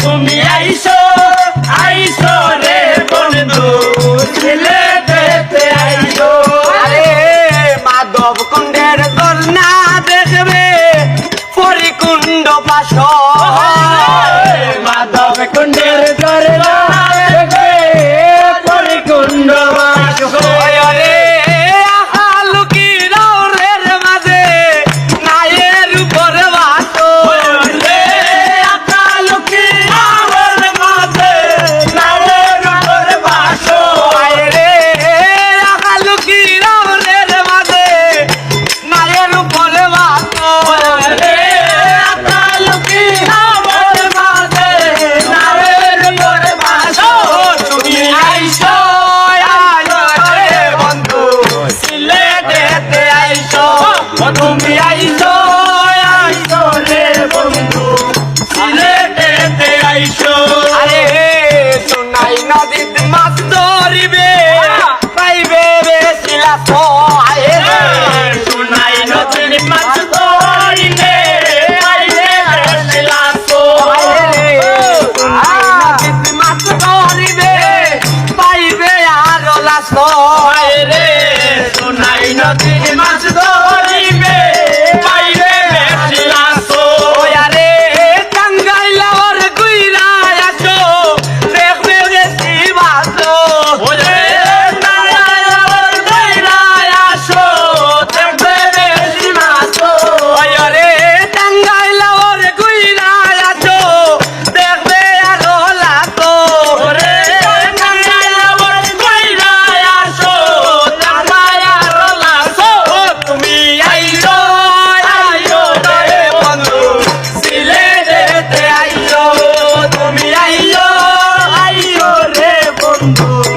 তুমি আইসো আইসো রে বন্ধু ছেলে মাছ ধর Oh,